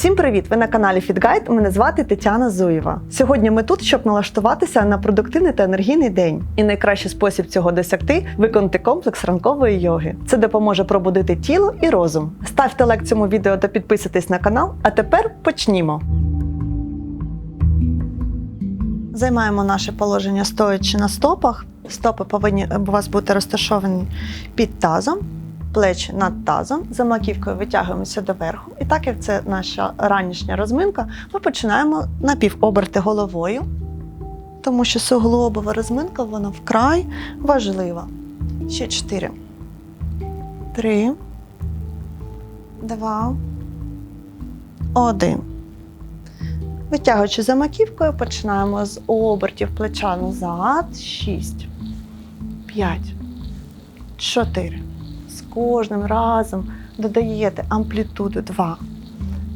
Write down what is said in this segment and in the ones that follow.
Всім привіт! Ви на каналі FitGuide. Мене звати Тетяна Зуєва. Сьогодні ми тут, щоб налаштуватися на продуктивний та енергійний день. І найкращий спосіб цього досягти виконати комплекс ранкової йоги. Це допоможе пробудити тіло і розум. Ставте лайк цьому відео та підписуйтесь на канал. А тепер почнімо. Займаємо наше положення стоячи на стопах. Стопи повинні у вас бути розташовані під тазом плечі над тазом, за маківкою витягуємося доверху. І так як це наша ранішня розминка, ми починаємо напівоберти головою, тому що суглобова розминка вона вкрай важлива. Ще чотири. Три. Два. Один. Витягуючи за маківкою, починаємо з обертів плеча назад. Шість. П'ять. Чотири кожним разом додаєте амплітуду 2,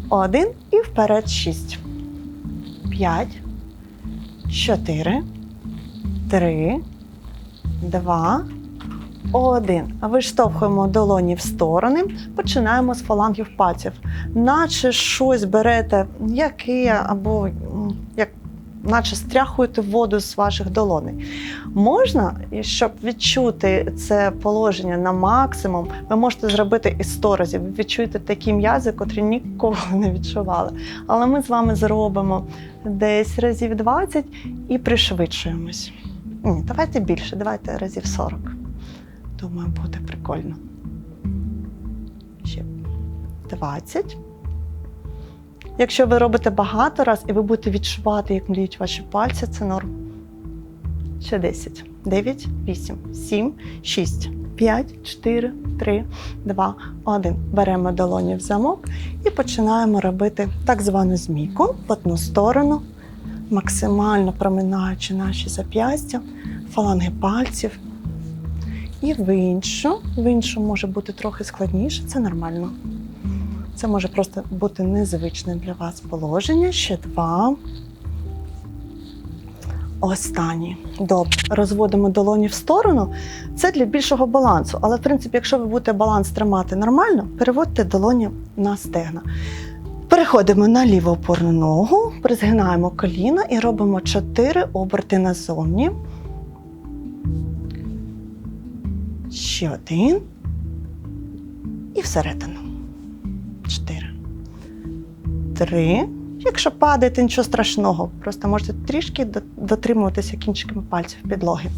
1 і вперед 6, 5, 4, 3, 2, 1. Виштовхуємо долоні в сторони, починаємо з фалангів пальців. Наче щось берете яке або наче стряхуєте воду з ваших долоней. Можна, щоб відчути це положення на максимум, ви можете зробити і 100 разів. Ви відчуєте такі м'язи, котрі ніколи не відчували. Але ми з вами зробимо десь разів 20 і пришвидшуємось. Ні, давайте більше, давайте разів 40. Думаю, буде прикольно. Ще 20. Якщо ви робите багато раз і ви будете відчувати, як мліють ваші пальці, це норм. Ще 10, 9, 8, 7, 6, 5, 4, 3, 2, 1. Беремо долоні в замок і починаємо робити так звану змійку в одну сторону, максимально проминаючи наші зап'ястя, фаланги пальців. І в іншу. В іншу може бути трохи складніше, це нормально. Це може просто бути незвичне для вас положення. Ще два. Останній. Добре. Розводимо долоні в сторону. Це для більшого балансу. Але, в принципі, якщо ви будете баланс тримати нормально, переводьте долоні на стегна. Переходимо на ліву опорну ногу, призгинаємо коліна і робимо 4 оберти назовні. Ще один. І всередину. Чотири. Три. Якщо падаєте, нічого страшного. Просто можете трішки дотримуватися кінчиками пальців підлоги.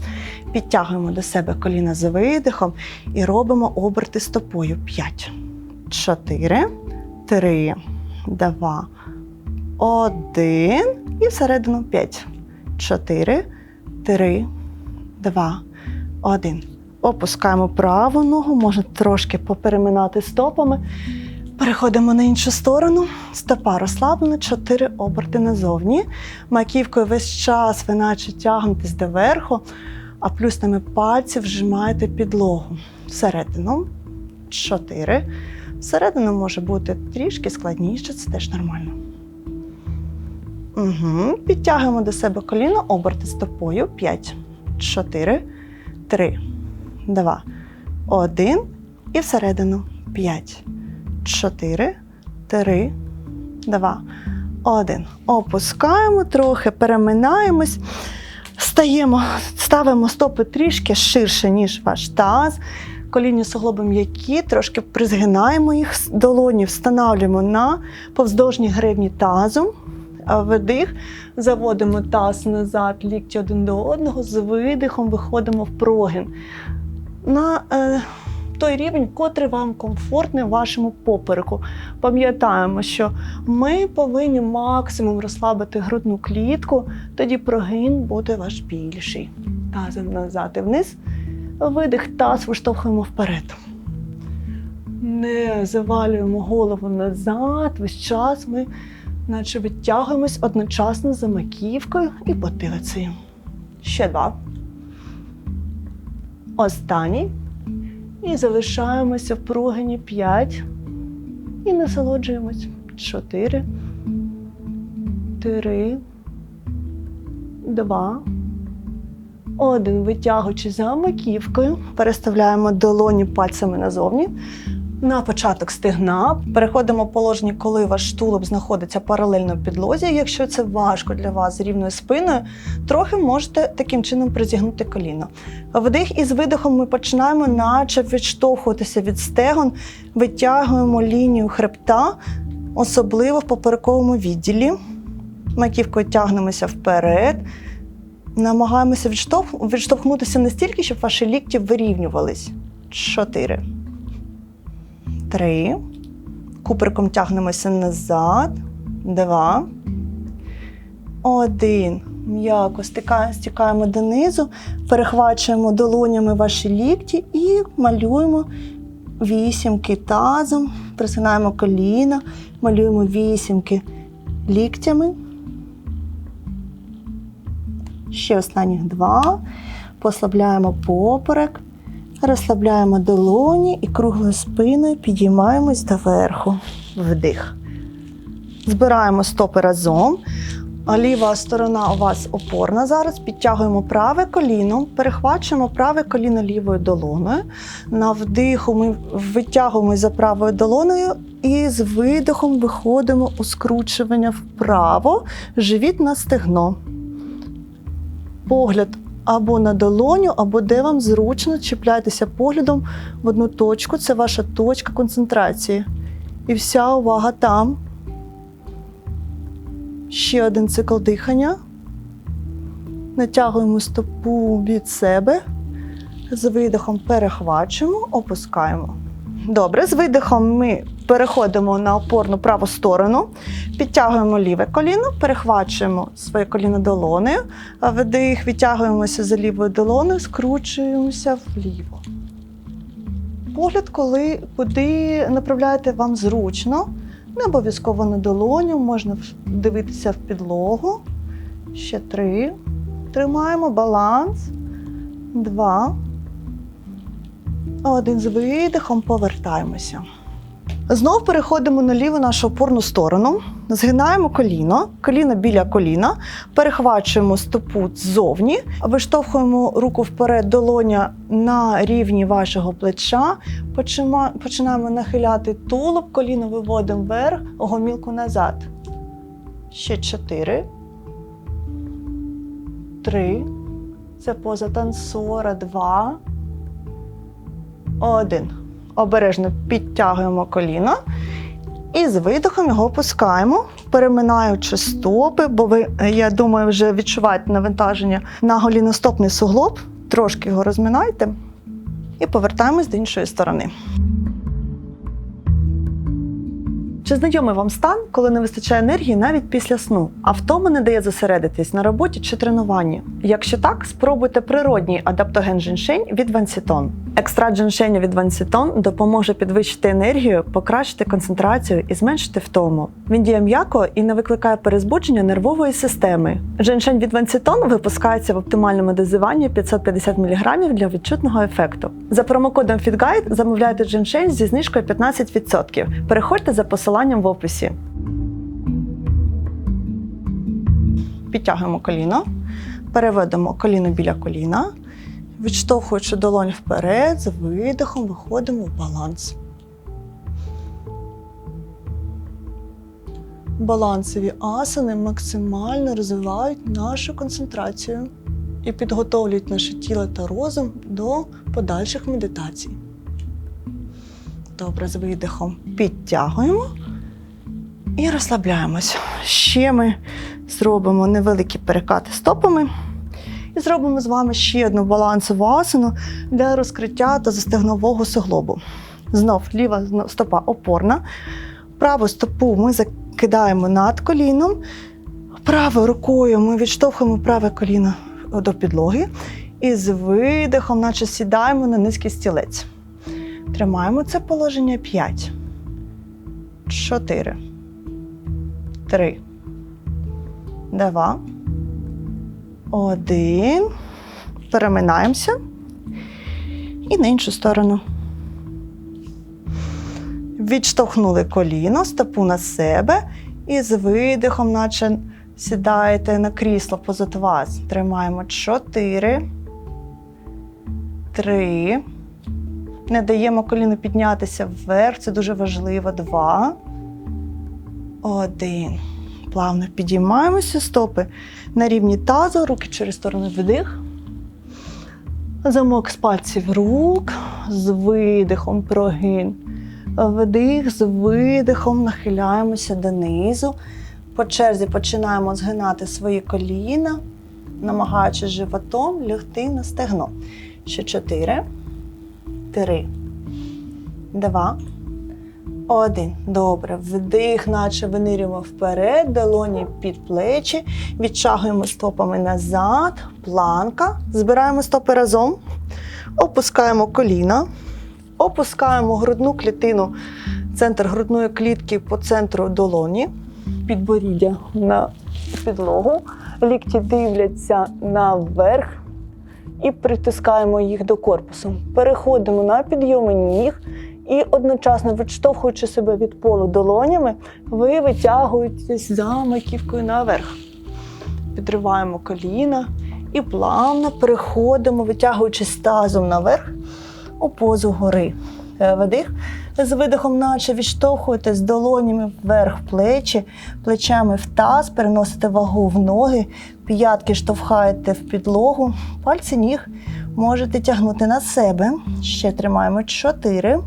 Підтягуємо до себе коліна з видихом і робимо оберти стопою. П'ять. Чотири. Три. Два. Один. І всередину п'ять. Чотири. Три. Два. Один. Опускаємо праву ногу, можна трошки попереминати стопами. Переходимо на іншу сторону. Стопа розслаблена, чотири оберти назовні. Маківкою весь час ви наче тягнетесь доверху, а плюсними пальці вжимаєте підлогу. Всередину. Чотири. Всередину може бути трішки складніше, це теж нормально. Угу. Підтягуємо до себе коліно, оберти стопою. П'ять, чотири, три, два, один. І всередину. П'ять. 4, 3, 2, 1. Опускаємо трохи, переминаємось, стаємо, ставимо стопи трішки ширше, ніж ваш таз. Колінні суглоби м'які, трошки призгинаємо їх, долоні встановлюємо на повздовжній гребні тазу. Видих, заводимо таз назад, лікті один до одного, з видихом виходимо в прогін. На е, той рівень, котрий вам комфортний в вашому попереку. Пам'ятаємо, що ми повинні максимум розслабити грудну клітку, тоді прогин буде ваш більший. Тазом назад і вниз. Видих, таз виштовхуємо вперед. Не завалюємо голову назад. Весь час ми наче відтягуємось одночасно за маківкою і потилицею. Ще два. Останній. І залишаємося в прогині 5. І насолоджуємось. 4, 3, 2, 1. Витягуючи за маківкою, переставляємо долоні пальцями назовні. На початок стегна. Переходимо в положення, коли ваш тулуб знаходиться паралельно підлозі. Якщо це важко для вас з рівною спиною, трохи можете таким чином призігнути коліно. Вдих і з видихом ми починаємо, наче відштовхуватися від стегон, витягуємо лінію хребта, особливо в поперековому відділі. Маківкою тягнемося вперед. Намагаємося відштовх... відштовхнутися настільки, щоб ваші лікті вирівнювались. Чотири. Три. Куприком тягнемося назад. Два. Один. М'яко стікаємо донизу, перехвачуємо долонями ваші лікті і малюємо вісімки тазом, присинаємо коліна, малюємо вісімки ліктями. Ще останніх два. Послабляємо поперек, розслабляємо долоні і круглою спиною підіймаємось доверху. Вдих. Збираємо стопи разом. Ліва сторона у вас опорна зараз. Підтягуємо праве коліно, перехвачуємо праве коліно лівою долоною. На вдиху ми витягуємося за правою долоною і з видихом виходимо у скручування вправо, живіт на стегно. Погляд або на долоню, або де вам зручно чіпляйтеся поглядом в одну точку. Це ваша точка концентрації. І вся увага там. Ще один цикл дихання. Натягуємо стопу від себе. З видихом перехвачуємо, опускаємо. Добре, з видихом ми переходимо на опорну праву сторону, підтягуємо ліве коліно, перехвачуємо своє коліно долонею, а вдих, відтягуємося за лівою долоною, скручуємося вліво. Погляд, коли куди направляєте вам зручно, не обов'язково на долоню, можна дивитися в підлогу. Ще три. Тримаємо баланс. Два. Один з видихом повертаємося. Знов переходимо на ліву нашу опорну сторону, згинаємо коліно, коліно біля коліна, перехвачуємо стопу ззовні, виштовхуємо руку вперед, долоня на рівні вашого плеча, починаємо нахиляти тулуб, коліно виводимо вверх, гомілку назад. Ще чотири. Три. Це поза танцора. Два. Один. Обережно підтягуємо коліно і з видихом його опускаємо, переминаючи стопи, бо ви, я думаю, вже відчуваєте навантаження на голіностопний суглоб. Трошки його розминайте і повертаємось до іншої сторони. Чи знайомий вам стан, коли не вистачає енергії навіть після сну, а втома не дає зосередитись на роботі чи тренуванні? Якщо так, спробуйте природній адаптоген женьшень від Вансітон. Екстракт женьшеня від Вансітон допоможе підвищити енергію, покращити концентрацію і зменшити втому. Він діє м'яко і не викликає перезбудження нервової системи. Женьшень від Вансітон випускається в оптимальному дозуванні 550 мг для відчутного ефекту. За промокодом FitGuide замовляйте женьшень зі знижкою 15%. Переходьте за посиланням в описі. Підтягуємо коліно, переведемо коліно біля коліна, відштовхуючи долонь вперед, з видихом виходимо в баланс. Балансові асани максимально розвивають нашу концентрацію і підготовлюють наше тіло та розум до подальших медитацій. Добре, з видихом підтягуємо і розслабляємось. Ще ми зробимо невеликі перекати стопами і зробимо з вами ще одну балансову асану для розкриття та застегнового суглобу. Знов ліва стопа опорна. Праву стопу ми закидаємо над коліном. Правою рукою ми відштовхуємо праве коліно до підлоги і з видихом, наче сідаємо на низький стілець. Тримаємо це положення 5, 4, 3, 2, 1. Переминаємося. І на іншу сторону. Відштовхнули коліно, стопу на себе і з видихом, наче сідаєте на крісло позад вас. Тримаємо 4, 3, Не даємо коліну піднятися вверх, це дуже важливо. Два. Один. Плавно підіймаємося, стопи на рівні тазу, руки через сторону вдих. Замок з пальців рук, з видихом прогин. Вдих, з видихом нахиляємося донизу. По черзі починаємо згинати свої коліна, намагаючись животом лягти на стегно. Ще чотири, три, два, один. Добре. Вдих, наче винирюємо вперед, долоні під плечі, відчагуємо стопами назад, планка. Збираємо стопи разом, опускаємо коліна, опускаємо грудну клітину, центр грудної клітки по центру долоні, підборіддя на підлогу, лікті дивляться наверх і притискаємо їх до корпусу. Переходимо на підйоми ніг. І одночасно відштовхуючи себе від полу долонями, ви витягуєтесь за маківкою наверх. Підриваємо коліна і плавно переходимо, витягуючись тазом наверх у позу гори. Е, Вдих. З видихом, наче відштовхуєтесь долонями вверх плечі, плечами в таз, переносите вагу в ноги, п'ятки штовхаєте в підлогу, пальці ніг можете тягнути на себе. Ще тримаємо чотири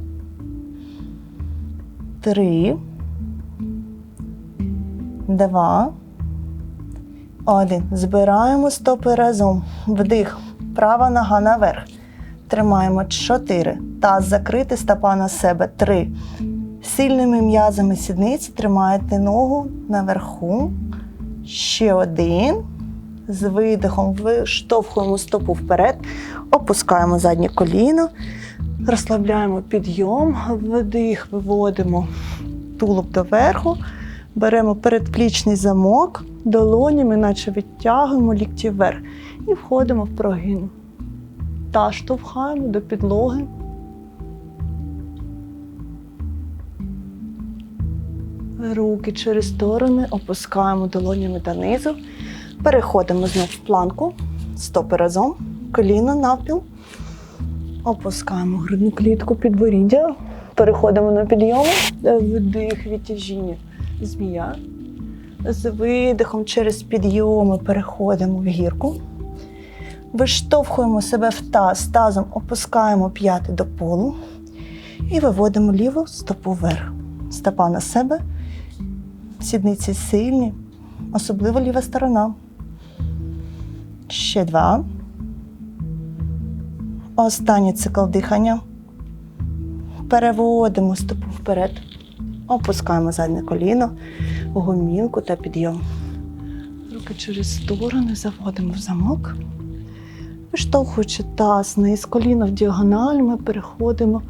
три, два, один. Збираємо стопи разом. Вдих. Права нога наверх. Тримаємо чотири. Таз закритий, стопа на себе. Три. Сильними м'язами сідниці тримаєте ногу наверху. Ще один. З видихом виштовхуємо стопу вперед, опускаємо заднє коліно. Розслабляємо підйом, вдих, виводимо тулуб доверху, беремо передплічний замок, долонями, наче відтягуємо лікті вверх і входимо в прогин. Та штовхаємо до підлоги. Руки через сторони, опускаємо долонями донизу. Переходимо знов в планку, стопи разом, коліно навпіл. Опускаємо грудну клітку підборіддя. Переходимо на підйом. Вдих, відтяжіння. Змія. З видихом через підйоми переходимо в гірку. Виштовхуємо себе в таз, тазом опускаємо п'яти до полу і виводимо ліву стопу вверх. Стопа на себе, сідниці сильні, особливо ліва сторона. Ще два. Останній цикл дихання. Переводимо стопу вперед. Опускаємо заднє коліно, гомілку та підйом. Руки через сторони заводимо в замок. Виштовхуючи таз низ коліно в діагональ, ми переходимо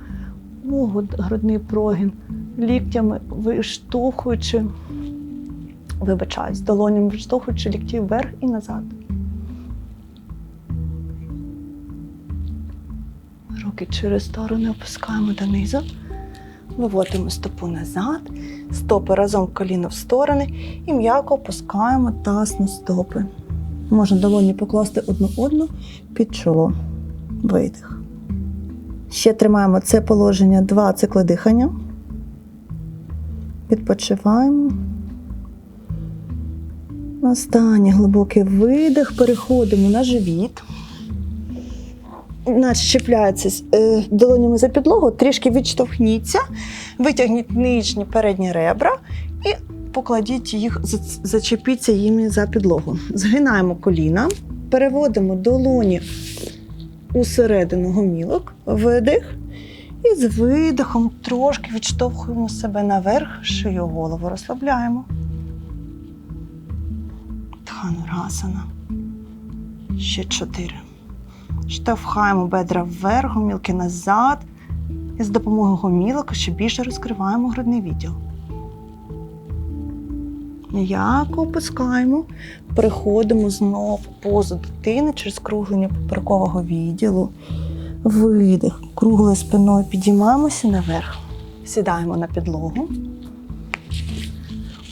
у грудний прогін, ліктями виштовхуючи, вибачаюсь, долонями виштовхуючи лікті вверх і назад. Руки через сторони опускаємо донизу, виводимо стопу назад, стопи разом коліно в сторони і м'яко опускаємо таз на стопи. Можна долоні покласти одну одну під чоло. Видих. Ще тримаємо це положення два цикли дихання. Відпочиваємо. Останній глибокий видих. Переходимо на живіт наче чіпляється е, долонями за підлогу, трішки відштовхніться, витягніть нижні передні ребра і покладіть їх, зачепіться їми за підлогу. Згинаємо коліна, переводимо долоні у середину гомілок, видих. І з видихом трошки відштовхуємо себе наверх, шию голову розслабляємо. Дханурасана. Ще чотири. Штовхаємо бедра вверх, гомілки назад. І з допомогою гомілок ще більше розкриваємо грудний відділ. М'яко опускаємо, переходимо знову в позу дитини через круглення поперекового відділу. Видих. Круглою спиною підіймаємося наверх. Сідаємо на підлогу.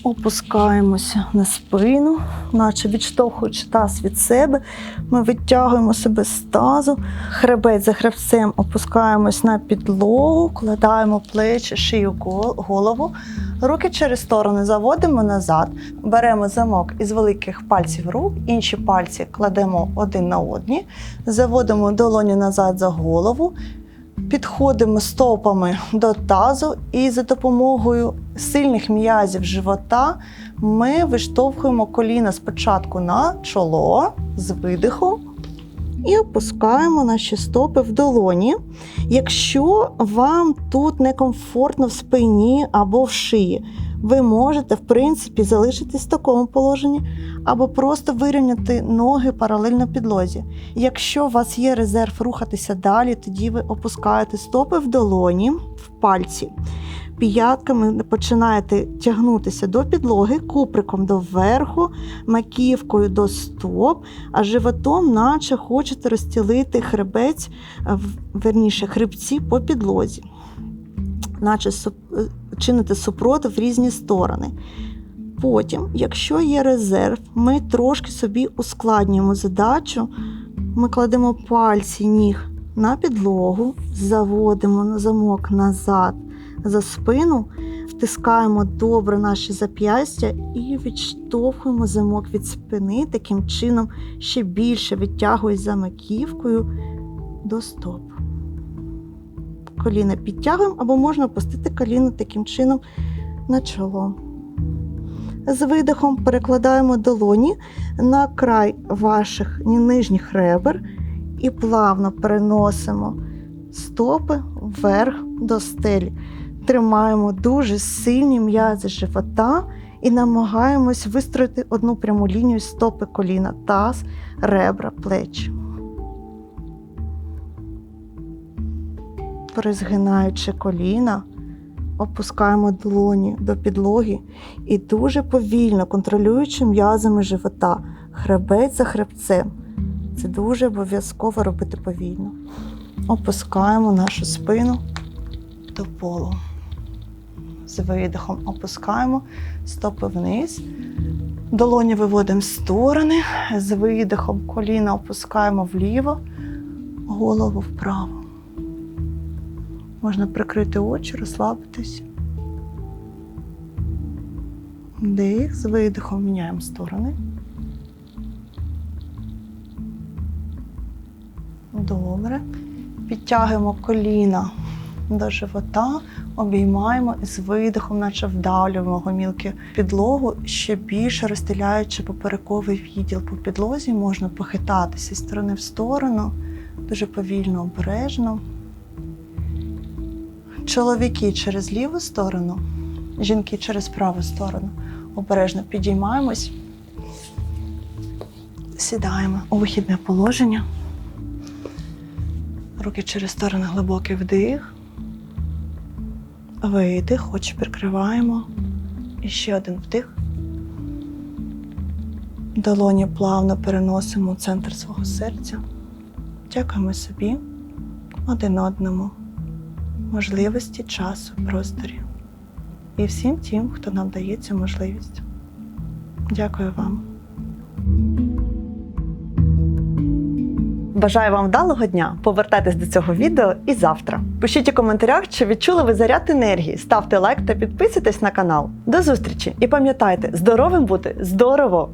Опускаємося на спину, наче відштовхуючи таз від себе. Ми витягуємо себе з тазу, хребець за хребцем опускаємось на підлогу, кладаємо плечі, шию, голову. Руки через сторони заводимо назад, беремо замок із великих пальців рук, інші пальці кладемо один на одні, заводимо долоні назад за голову, підходимо стопами до тазу і за допомогою сильних м'язів живота ми виштовхуємо коліна спочатку на чоло з видихом і опускаємо наші стопи в долоні. Якщо вам тут некомфортно в спині або в шиї, ви можете, в принципі, залишитись в такому положенні або просто вирівняти ноги паралельно підлозі. Якщо у вас є резерв рухатися далі, тоді ви опускаєте стопи в долоні, в пальці. П'ятками починаєте тягнутися до підлоги, куприком до верху, маківкою до стоп, а животом, наче хочете розстілити хребець, верніше, хребці по підлозі, наче е, супротив в різні сторони. Потім, якщо є резерв, ми трошки собі ускладнюємо задачу. Ми кладемо пальці ніг на підлогу, заводимо на замок назад за спину, втискаємо добре наші зап'ястя і відштовхуємо замок від спини, таким чином ще більше відтягують за маківкою до стоп. Коліна підтягуємо або можна опустити коліно таким чином на чоло. З видихом перекладаємо долоні на край ваших нижніх ребер і плавно переносимо стопи вверх до стелі. Тримаємо дуже сильні м'язи живота і намагаємось вистроїти одну пряму лінію стопи коліна, таз, ребра, плечі. Перезгинаючи коліна, опускаємо долоні до підлоги і дуже повільно контролюючи м'язами живота, хребець за хребцем. Це дуже обов'язково робити повільно. Опускаємо нашу спину до полу. З видихом опускаємо стопи вниз. Долоні виводимо в сторони. З видихом коліна опускаємо вліво, голову вправо. Можна прикрити очі, розслабитись. Вдих, з видихом міняємо сторони. Добре. Підтягуємо коліна до живота, обіймаємо і з видихом, наче вдавлюємо гомілки підлогу, ще більше розстеляючи поперековий відділ по підлозі, можна похитатися з сторони в сторону, дуже повільно, обережно. Чоловіки через ліву сторону, жінки через праву сторону. Обережно підіймаємось, сідаємо у вихідне положення. Руки через сторони глибокий вдих. Видих, очі прикриваємо. І ще один вдих. Долоні плавно переносимо у центр свого серця. Дякуємо собі, один одному, можливості, часу, просторі. І всім тим, хто нам дає цю можливість. Дякую вам. Бажаю вам вдалого дня. Повертайтесь до цього відео і завтра. Пишіть у коментарях, чи відчули ви заряд енергії. Ставте лайк та підписуйтесь на канал. До зустрічі! І пам'ятайте, здоровим бути здорово!